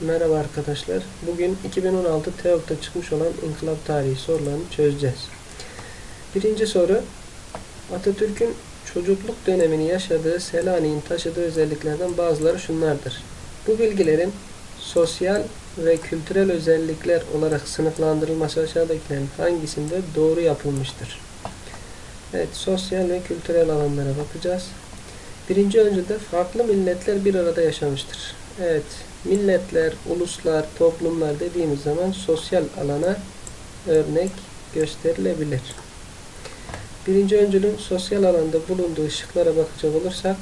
Merhaba arkadaşlar. Bugün 2016 TEOK'ta çıkmış olan inkılap tarihi sorularını çözeceğiz. Birinci soru Atatürk'ün çocukluk dönemini yaşadığı Selanik'in taşıdığı özelliklerden bazıları şunlardır. Bu bilgilerin sosyal ve kültürel özellikler olarak sınıflandırılması aşağıdakilerin hangisinde doğru yapılmıştır? Evet, sosyal ve kültürel alanlara bakacağız. Birinci öncülde farklı milletler bir arada yaşamıştır. Evet, milletler, uluslar, toplumlar dediğimiz zaman sosyal alana örnek gösterilebilir. Birinci öncülün sosyal alanda bulunduğu ışıklara bakacak olursak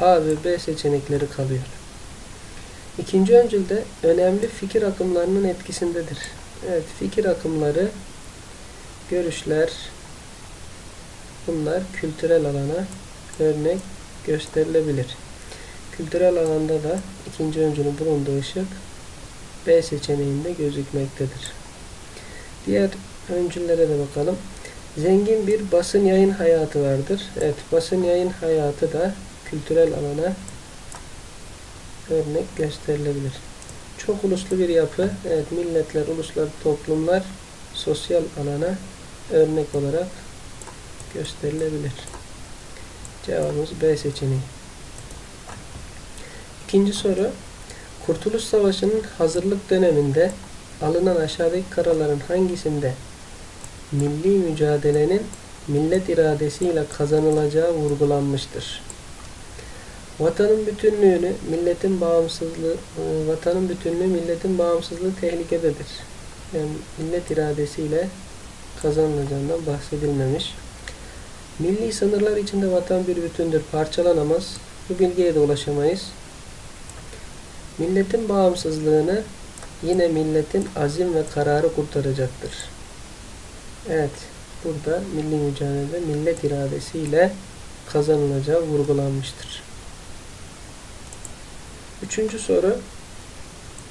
A ve B seçenekleri kalıyor. İkinci öncülde önemli fikir akımlarının etkisindedir. Evet, fikir akımları, görüşler, bunlar kültürel alana örnek gösterilebilir. Kültürel alanda da ikinci öncünün bulunduğu ışık B seçeneğinde gözükmektedir. Diğer öncüllere de bakalım. Zengin bir basın yayın hayatı vardır. Evet, basın yayın hayatı da kültürel alana örnek gösterilebilir. Çok uluslu bir yapı. Evet, milletler, uluslar, toplumlar sosyal alana örnek olarak gösterilebilir. Cevabımız B seçeneği. İkinci soru. Kurtuluş Savaşı'nın hazırlık döneminde alınan aşağıdaki kararların hangisinde milli mücadelenin millet iradesiyle kazanılacağı vurgulanmıştır? Vatanın bütünlüğünü, milletin bağımsızlığı, e, vatanın bütünlüğü, milletin bağımsızlığı tehlikededir. Yani millet iradesiyle kazanılacağından bahsedilmemiş. Milli sınırlar içinde vatan bir bütündür, parçalanamaz. Bu bilgiye de ulaşamayız. Milletin bağımsızlığını yine milletin azim ve kararı kurtaracaktır. Evet, burada milli mücadelede millet iradesiyle kazanılacağı vurgulanmıştır. Üçüncü soru.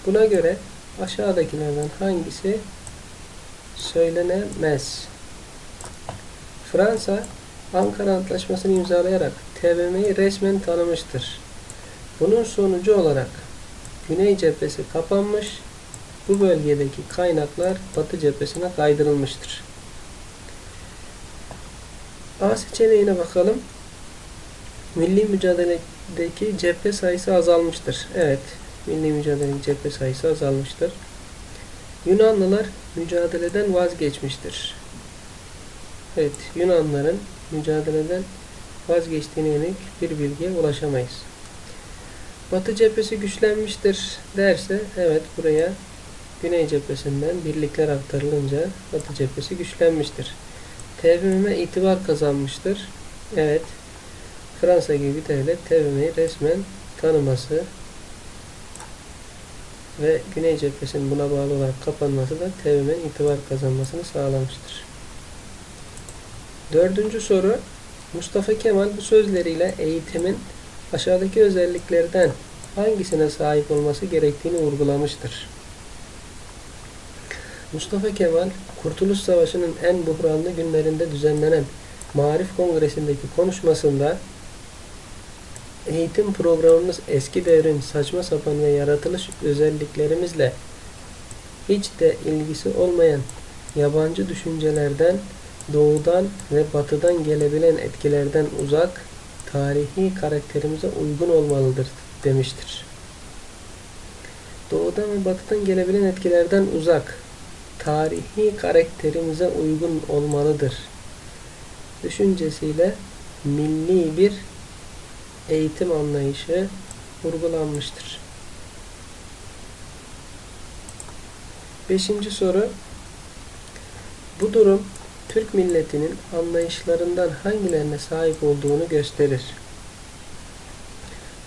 Buna göre aşağıdakilerden hangisi söylenemez? Fransa, Ankara Antlaşması'nı imzalayarak TBMM'yi resmen tanımıştır. Bunun sonucu olarak Güney cephesi kapanmış, bu bölgedeki kaynaklar Batı cephesine kaydırılmıştır. A seçeneğine bakalım. Milli mücadeledeki cephe sayısı azalmıştır. Evet, milli mücadeledeki cephe sayısı azalmıştır. Yunanlılar mücadeleden vazgeçmiştir. Evet, Yunanların mücadeleden vazgeçtiğine yönelik bir bilgiye ulaşamayız. Batı cephesi güçlenmiştir derse evet buraya Güney cephesinden birlikler aktarılınca Batı cephesi güçlenmiştir. TBMM itibar kazanmıştır. Evet Fransa gibi bir devlet TBMM'yi resmen tanıması ve Güney cephesinin buna bağlı olarak kapanması da TBMM'nin itibar kazanmasını sağlamıştır. Dördüncü soru Mustafa Kemal bu sözleriyle eğitimin aşağıdaki özelliklerden hangisine sahip olması gerektiğini vurgulamıştır. Mustafa Kemal, Kurtuluş Savaşı'nın en buhranlı günlerinde düzenlenen Marif Kongresi'ndeki konuşmasında eğitim programımız eski devrin saçma sapan ve yaratılış özelliklerimizle hiç de ilgisi olmayan yabancı düşüncelerden, doğudan ve batıdan gelebilen etkilerden uzak, tarihi karakterimize uygun olmalıdır demiştir. Doğudan ve batıdan gelebilen etkilerden uzak, tarihi karakterimize uygun olmalıdır. Düşüncesiyle milli bir eğitim anlayışı vurgulanmıştır. Beşinci soru. Bu durum Türk milletinin anlayışlarından hangilerine sahip olduğunu gösterir.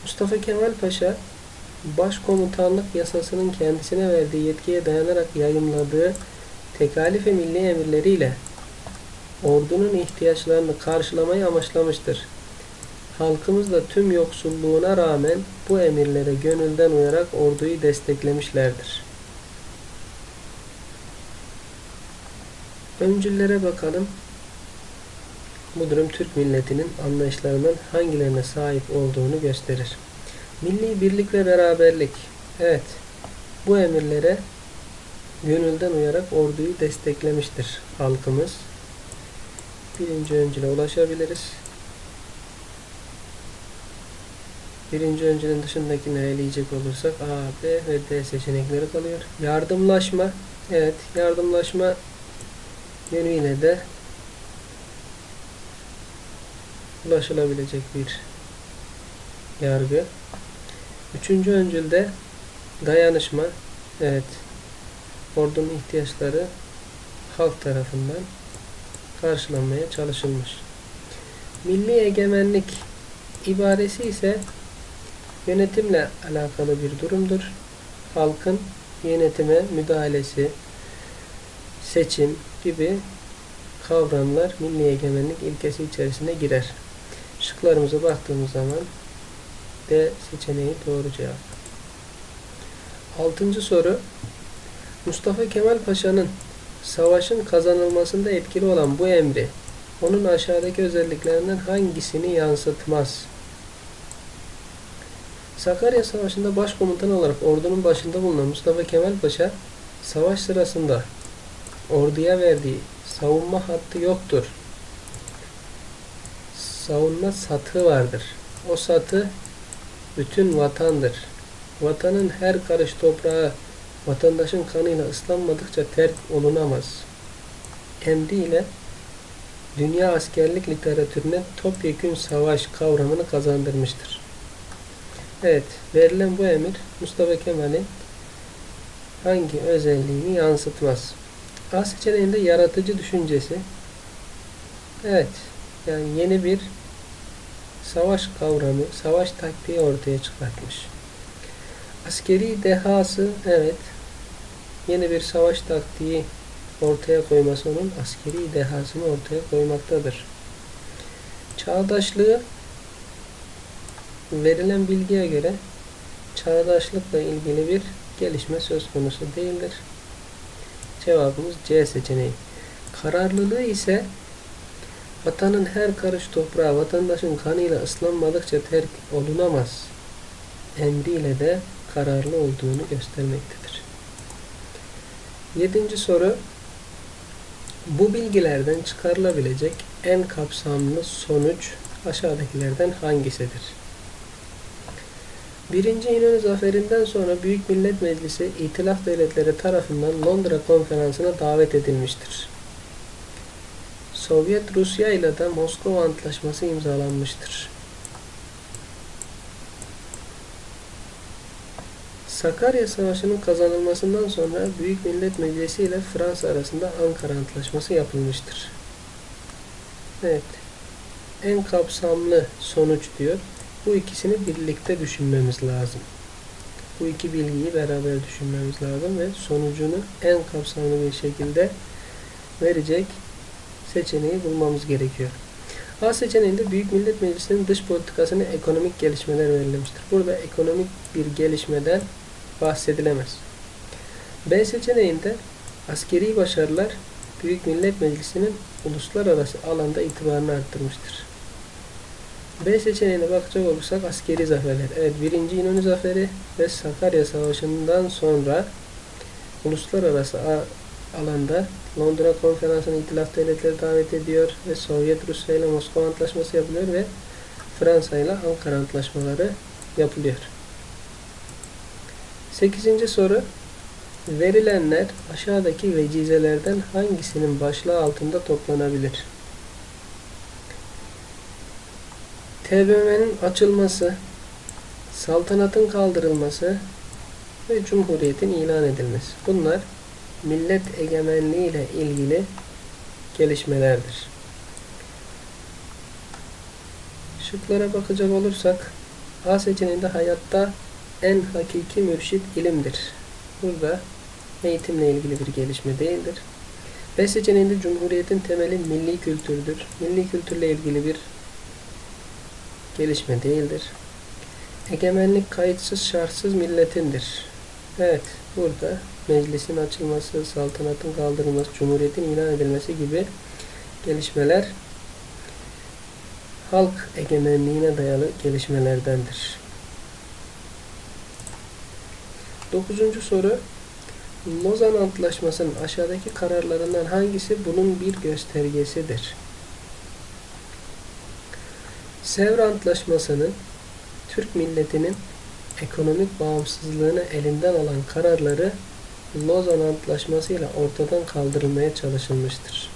Mustafa Kemal Paşa, Başkomutanlık yasasının kendisine verdiği yetkiye dayanarak yayımladığı tekalife milli emirleriyle ordunun ihtiyaçlarını karşılamayı amaçlamıştır. Halkımız da tüm yoksulluğuna rağmen bu emirlere gönülden uyarak orduyu desteklemişlerdir. Öncüllere bakalım. Bu durum Türk milletinin anlayışlarından hangilerine sahip olduğunu gösterir. Milli birlik ve beraberlik. Evet. Bu emirlere gönülden uyarak orduyu desteklemiştir halkımız. Birinci öncüle ulaşabiliriz. Birinci öncülün dışındakini eleyecek olursak A, B ve D seçenekleri kalıyor. Yardımlaşma. Evet, yardımlaşma yönüyle de ulaşılabilecek bir yargı. Üçüncü öncülde dayanışma. Evet, ordunun ihtiyaçları halk tarafından karşılanmaya çalışılmış. Milli egemenlik ibaresi ise yönetimle alakalı bir durumdur. Halkın yönetime müdahalesi, seçim gibi kavramlar milli egemenlik ilkesi içerisine girer. Şıklarımıza baktığımız zaman D seçeneği doğru cevap. Altıncı soru Mustafa Kemal Paşa'nın savaşın kazanılmasında etkili olan bu emri onun aşağıdaki özelliklerinden hangisini yansıtmaz? Sakarya Savaşı'nda başkomutan olarak ordunun başında bulunan Mustafa Kemal Paşa savaş sırasında orduya verdiği savunma hattı yoktur. Savunma satı vardır. O satı bütün vatandır. Vatanın her karış toprağı vatandaşın kanıyla ıslanmadıkça terk olunamaz. Emriyle dünya askerlik literatürüne topyekün savaş kavramını kazandırmıştır. Evet, verilen bu emir Mustafa Kemal'in hangi özelliğini yansıtmaz? A seçeneğinde yaratıcı düşüncesi. Evet, yani yeni bir savaş kavramı, savaş taktiği ortaya çıkartmış. Askeri dehası, evet, yeni bir savaş taktiği ortaya koyması onun askeri dehasını ortaya koymaktadır. Çağdaşlığı verilen bilgiye göre çağdaşlıkla ilgili bir gelişme söz konusu değildir. Cevabımız C seçeneği. Kararlılığı ise vatanın her karış toprağı vatandaşın kanıyla ıslanmadıkça terk olunamaz emriyle de kararlı olduğunu göstermektedir. Yedinci soru bu bilgilerden çıkarılabilecek en kapsamlı sonuç aşağıdakilerden hangisidir? Birinci İnönü Zaferi'nden sonra Büyük Millet Meclisi İtilaf Devletleri tarafından Londra Konferansı'na davet edilmiştir. Sovyet Rusya ile de Moskova Antlaşması imzalanmıştır. Sakarya Savaşı'nın kazanılmasından sonra Büyük Millet Meclisi ile Fransa arasında Ankara Antlaşması yapılmıştır. Evet. En kapsamlı sonuç diyor. Bu ikisini birlikte düşünmemiz lazım. Bu iki bilgiyi beraber düşünmemiz lazım ve sonucunu en kapsamlı bir şekilde verecek seçeneği bulmamız gerekiyor. A seçeneğinde Büyük Millet Meclisi'nin dış politikasına ekonomik gelişmeler verilmiştir. Burada ekonomik bir gelişmeden bahsedilemez. B seçeneğinde askeri başarılar Büyük Millet Meclisi'nin uluslararası alanda itibarını arttırmıştır. B seçeneğine bakacak olursak askeri zaferler. Evet birinci İnönü Zaferi ve Sakarya Savaşı'ndan sonra uluslararası alanda Londra Konferansı'na İtilaf Devletleri davet ediyor ve Sovyet Rusya ile Moskova Antlaşması yapılıyor ve Fransa ile Ankara Antlaşmaları yapılıyor. Sekizinci soru Verilenler aşağıdaki vecizelerden hangisinin başlığı altında toplanabilir? TBMM'nin açılması, saltanatın kaldırılması ve cumhuriyetin ilan edilmesi. Bunlar millet egemenliği ile ilgili gelişmelerdir. Şıklara bakacak olursak A seçeneğinde hayatta en hakiki mürşit ilimdir. Burada eğitimle ilgili bir gelişme değildir. B seçeneğinde Cumhuriyet'in temeli milli kültürdür. Milli kültürle ilgili bir gelişme değildir. Egemenlik kayıtsız şartsız milletindir. Evet, burada meclisin açılması, saltanatın kaldırılması, cumhuriyetin ilan edilmesi gibi gelişmeler halk egemenliğine dayalı gelişmelerdendir. Dokuzuncu soru. Lozan Antlaşması'nın aşağıdaki kararlarından hangisi bunun bir göstergesidir? Sevr Antlaşması'nın Türk milletinin ekonomik bağımsızlığını elinden alan kararları Lozan Antlaşması ile ortadan kaldırılmaya çalışılmıştır.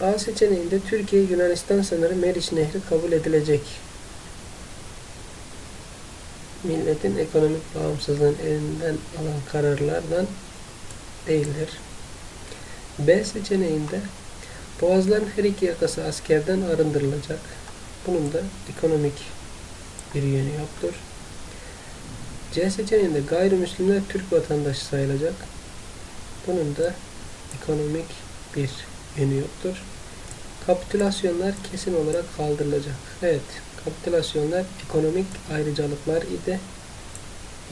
A seçeneğinde Türkiye Yunanistan sınırı Meriç Nehri kabul edilecek. Milletin ekonomik bağımsızlığını elinden alan kararlardan değildir. B seçeneğinde Boğazların her iki yakası askerden arındırılacak. Bunun da ekonomik bir yönü yoktur. C seçeneğinde gayrimüslimler Türk vatandaşı sayılacak. Bunun da ekonomik bir yönü yoktur. Kapitülasyonlar kesin olarak kaldırılacak. Evet, kapitülasyonlar ekonomik ayrıcalıklar idi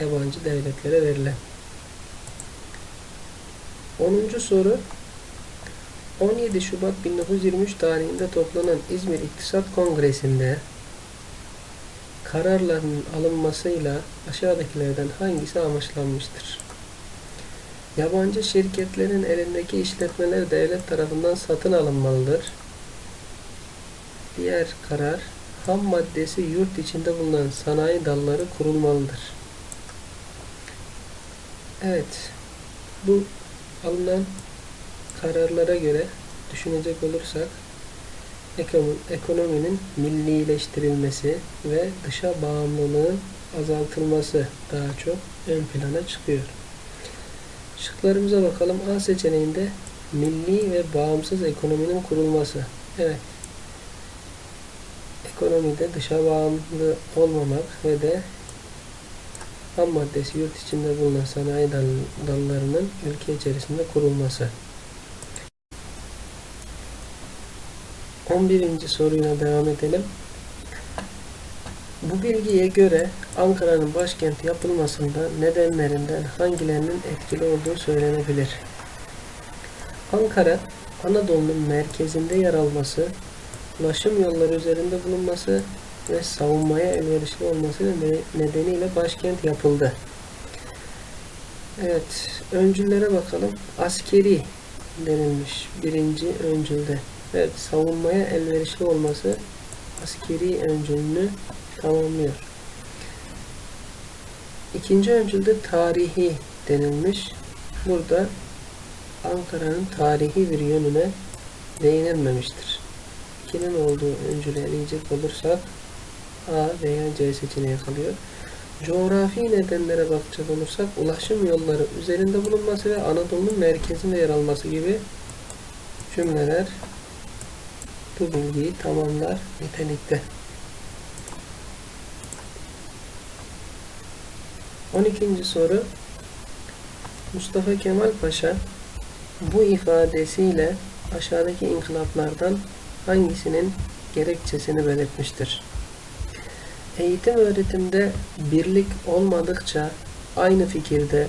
yabancı devletlere verilen. 10. soru 17 Şubat 1923 tarihinde toplanan İzmir İktisat Kongresi'nde kararların alınmasıyla aşağıdakilerden hangisi amaçlanmıştır? Yabancı şirketlerin elindeki işletmeler devlet tarafından satın alınmalıdır. Diğer karar, ham maddesi yurt içinde bulunan sanayi dalları kurulmalıdır. Evet, bu alınan kararlara göre düşünecek olursak ekonominin millileştirilmesi ve dışa bağımlılığın azaltılması daha çok ön plana çıkıyor. Şıklarımıza bakalım. A seçeneğinde milli ve bağımsız ekonominin kurulması. Evet. Ekonomide dışa bağımlı olmamak ve de ham maddesi yurt içinde bulunan sanayi dallarının ülke içerisinde kurulması. 11. soruyla devam edelim. Bu bilgiye göre Ankara'nın başkent yapılmasında nedenlerinden hangilerinin etkili olduğu söylenebilir. Ankara, Anadolu'nun merkezinde yer alması, ulaşım yolları üzerinde bulunması ve savunmaya elverişli olması nedeniyle başkent yapıldı. Evet, öncüllere bakalım. Askeri denilmiş birinci öncülde. Evet, savunmaya elverişli olması askeri öncülünü tamamlıyor. İkinci öncülde tarihi denilmiş. Burada Ankara'nın tarihi bir yönüne değinilmemiştir. İkinin olduğu öncülü eleyecek olursak A veya C seçeneği kalıyor. Coğrafi nedenlere bakacak olursak ulaşım yolları üzerinde bulunması ve Anadolu'nun merkezinde yer alması gibi cümleler bu bilgiyi tamamlar nitelikte. 12. soru Mustafa Kemal Paşa bu ifadesiyle aşağıdaki inkılaplardan hangisinin gerekçesini belirtmiştir? Eğitim öğretimde birlik olmadıkça aynı fikirde,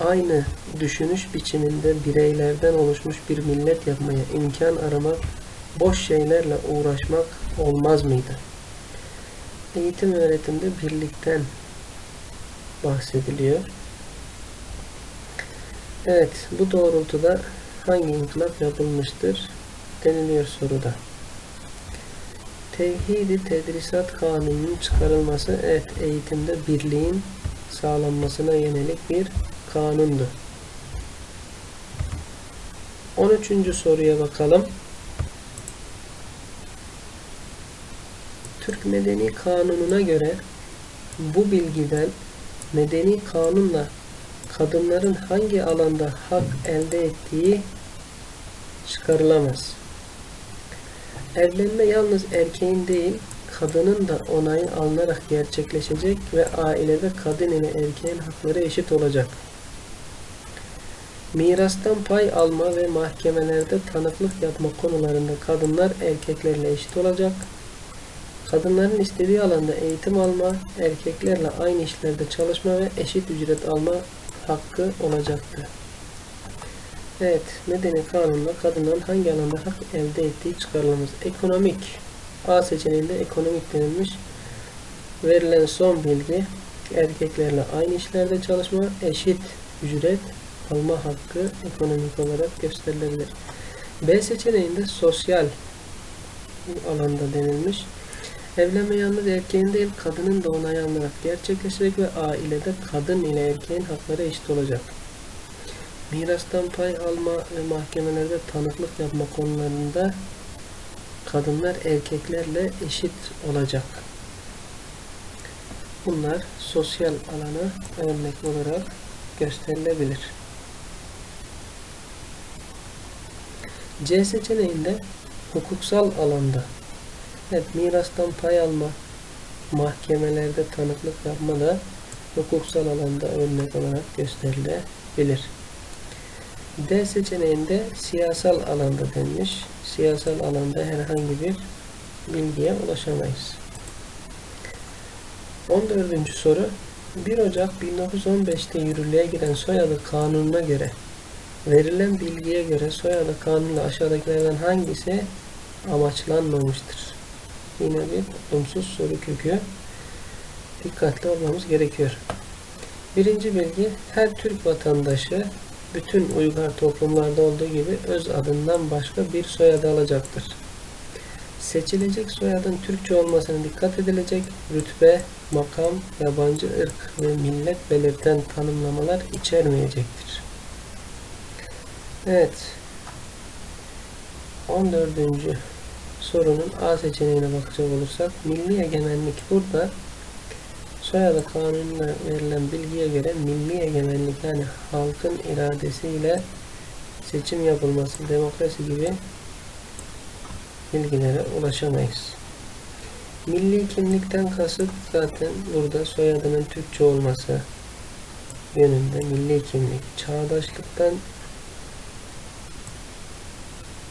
aynı düşünüş biçiminde bireylerden oluşmuş bir millet yapmaya imkan aramak boş şeylerle uğraşmak olmaz mıydı? Eğitim öğretimde birlikten bahsediliyor. Evet, bu doğrultuda hangi inkılap yapılmıştır deniliyor soruda. Tevhidi Tedrisat Kanunu'nun çıkarılması, evet eğitimde birliğin sağlanmasına yönelik bir kanundu. 13. soruya bakalım. Türk Medeni Kanunu'na göre bu bilgiden medeni kanunla kadınların hangi alanda hak elde ettiği çıkarılamaz. Evlenme yalnız erkeğin değil, kadının da onayı alınarak gerçekleşecek ve ailede kadın ile erkeğin hakları eşit olacak. Mirastan pay alma ve mahkemelerde tanıklık yapma konularında kadınlar erkeklerle eşit olacak Kadınların istediği alanda eğitim alma, erkeklerle aynı işlerde çalışma ve eşit ücret alma hakkı olacaktı. Evet, medeni kanunla kadınların hangi alanda hak elde ettiği çıkarılamaz. Ekonomik. A seçeneğinde ekonomik denilmiş. Verilen son bilgi erkeklerle aynı işlerde çalışma, eşit ücret alma hakkı ekonomik olarak gösterilebilir. B seçeneğinde sosyal alanda denilmiş. Evlenme yalnız erkeğin değil kadının da onayı alınarak gerçekleşecek ve ailede kadın ile erkeğin hakları eşit olacak. Mirastan pay alma ve mahkemelerde tanıklık yapma konularında kadınlar erkeklerle eşit olacak. Bunlar sosyal alana örnek olarak gösterilebilir. C seçeneğinde hukuksal alanda evet, mirastan pay alma, mahkemelerde tanıklık yapma da hukuksal alanda örnek olarak gösterilebilir. D seçeneğinde siyasal alanda denmiş. Siyasal alanda herhangi bir bilgiye ulaşamayız. 14. soru 1 Ocak 1915'te yürürlüğe giren soyadı kanununa göre verilen bilgiye göre soyadı kanunla aşağıdakilerden hangisi amaçlanmamıştır? Yine bir olumsuz soru kökü. Dikkatli olmamız gerekiyor. Birinci bilgi her Türk vatandaşı bütün uygar toplumlarda olduğu gibi öz adından başka bir soyadı alacaktır. Seçilecek soyadın Türkçe olmasına dikkat edilecek, rütbe, makam, yabancı ırk ve millet belirten tanımlamalar içermeyecektir. Evet. 14. sorunun A seçeneğine bakacak olursak milli egemenlik burada soyadı kanununa verilen bilgiye göre milli egemenlik yani halkın iradesiyle seçim yapılması, demokrasi gibi bilgilere ulaşamayız. Milli kimlikten kasıt zaten burada soyadının Türkçe olması yönünde milli kimlik. Çağdaşlıktan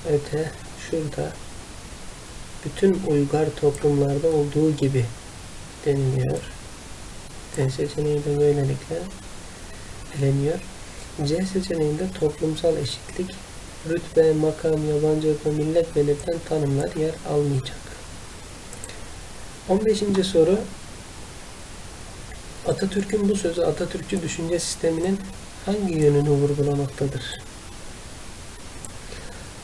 öte şurada bütün uygar toplumlarda olduğu gibi deniliyor. D seçeneği de böylelikle eleniyor. C seçeneğinde toplumsal eşitlik, rütbe, makam, yabancı ve millet belirten tanımlar yer almayacak. 15. soru Atatürk'ün bu sözü Atatürkçü düşünce sisteminin hangi yönünü vurgulamaktadır?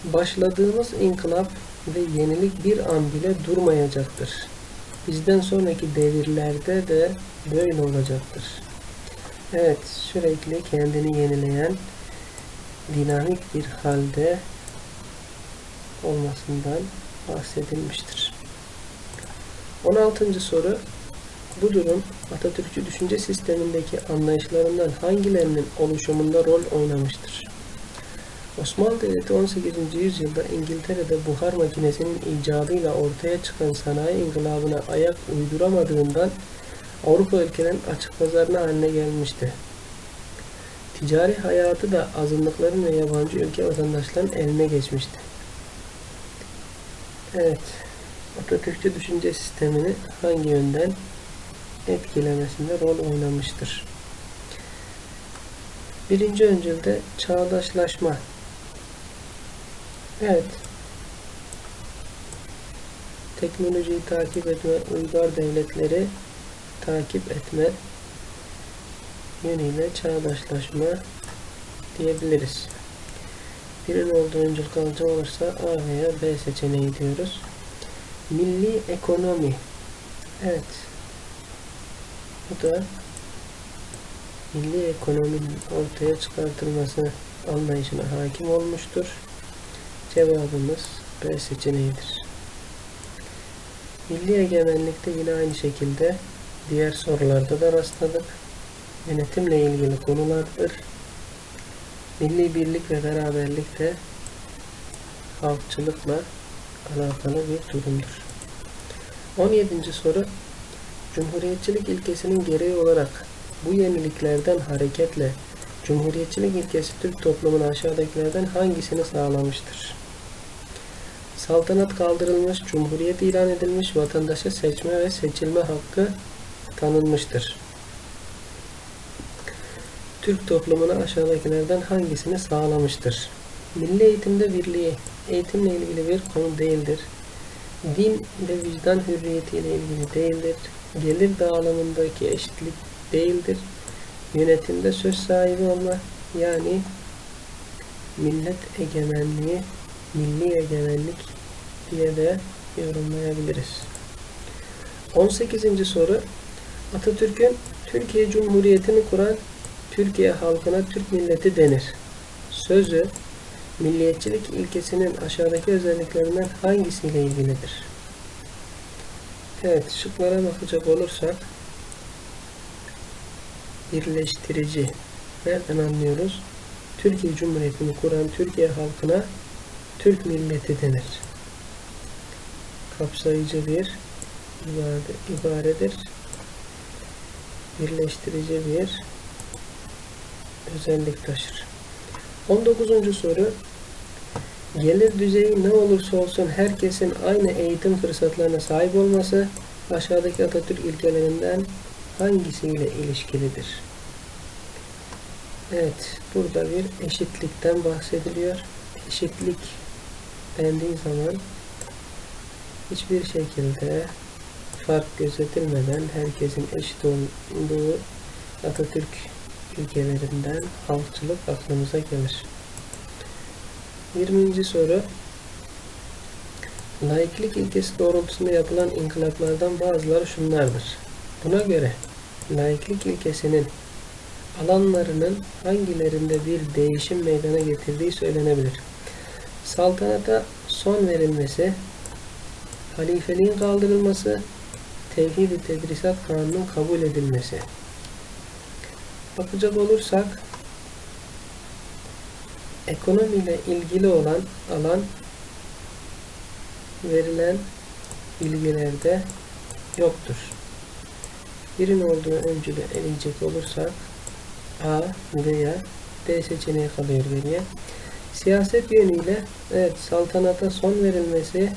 Başladığımız inkılap ve yenilik bir an bile durmayacaktır. Bizden sonraki devirlerde de böyle olacaktır. Evet, sürekli kendini yenileyen, dinamik bir halde olmasından bahsedilmiştir. 16. soru bu durum Atatürkçü düşünce sistemindeki anlayışlarından hangilerinin oluşumunda rol oynamıştır? Osmanlı Devleti 18. yüzyılda İngiltere'de buhar makinesinin icadıyla ortaya çıkan sanayi inkılabına ayak uyduramadığından Avrupa ülkelerin açık pazarına haline gelmişti. Ticari hayatı da azınlıkların ve yabancı ülke vatandaşların eline geçmişti. Evet, Atatürkçü düşünce sistemini hangi yönden etkilemesinde rol oynamıştır? Birinci öncülde çağdaşlaşma Evet. Teknolojiyi takip etme, uygar devletleri takip etme yönüyle çağdaşlaşma diyebiliriz. Birinin olduğu öncül kalıcı olursa A veya B seçeneği diyoruz. Milli ekonomi. Evet. Bu da milli ekonominin ortaya çıkartılması anlayışına hakim olmuştur. Cevabımız B seçeneğidir. Milli egemenlikte yine aynı şekilde diğer sorularda da rastladık. Yönetimle ilgili konulardır. Milli birlik ve beraberlik de halkçılıkla alakalı bir durumdur. 17. soru Cumhuriyetçilik ilkesinin gereği olarak bu yeniliklerden hareketle Cumhuriyetçilik ilkesi Türk toplumuna aşağıdakilerden hangisini sağlamıştır? Saltanat kaldırılmış, cumhuriyet ilan edilmiş, vatandaşa seçme ve seçilme hakkı tanınmıştır. Türk toplumuna aşağıdakilerden hangisini sağlamıştır? Milli eğitimde birliği, eğitimle ilgili bir konu değildir. Din ve vicdan hürriyetiyle ilgili değildir. Gelir dağılımındaki eşitlik değildir. Yönetimde söz sahibi olma yani millet egemenliği, milli egemenlik diye de yorumlayabiliriz. 18. soru Atatürk'ün Türkiye Cumhuriyeti'ni kuran Türkiye halkına Türk milleti denir. Sözü milliyetçilik ilkesinin aşağıdaki özelliklerinden hangisiyle ilgilidir? Evet, şıklara bakacak olursak birleştirici nereden anlıyoruz? Türkiye Cumhuriyeti'ni kuran Türkiye halkına Türk milleti denir. Kapsayıcı bir ibare, ibaredir. Birleştirici bir özellik taşır. 19. soru Gelir düzeyi ne olursa olsun herkesin aynı eğitim fırsatlarına sahip olması aşağıdaki Atatürk ilkelerinden hangisiyle ilişkilidir? Evet, burada bir eşitlikten bahsediliyor. Eşitlik dendiği zaman hiçbir şekilde fark gözetilmeden herkesin eşit olduğu Atatürk ilkelerinden halkçılık aklımıza gelir. 20. soru Laiklik ilkesi doğrultusunda yapılan inkılaplardan bazıları şunlardır. Buna göre laiklik ilkesinin alanlarının hangilerinde bir değişim meydana getirdiği söylenebilir. Saltanata son verilmesi, halifeliğin kaldırılması, tevhid-i tedrisat kanunun kabul edilmesi. Bakacak olursak ekonomiyle ilgili olan alan verilen bilgilerde yoktur. Birin olduğu öncülü eleyecek olursak A veya D seçeneği kalıyor geriye. Siyaset yönüyle evet saltanata son verilmesi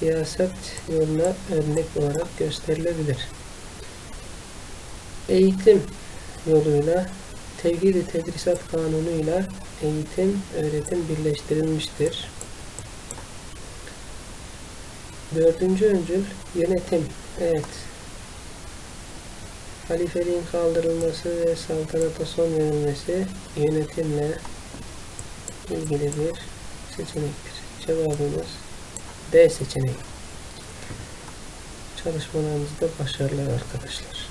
siyaset yoluna örnek olarak gösterilebilir. Eğitim yoluyla Tevhid-i Tedrisat Kanunu'yla eğitim, öğretim birleştirilmiştir. Dördüncü öncül yönetim. Evet. Halifeliğin kaldırılması ve saltanata son verilmesi yönetimle ilgili bir seçenektir. Cevabımız D seçeneği. Çalışmalarınızda başarılar arkadaşlar.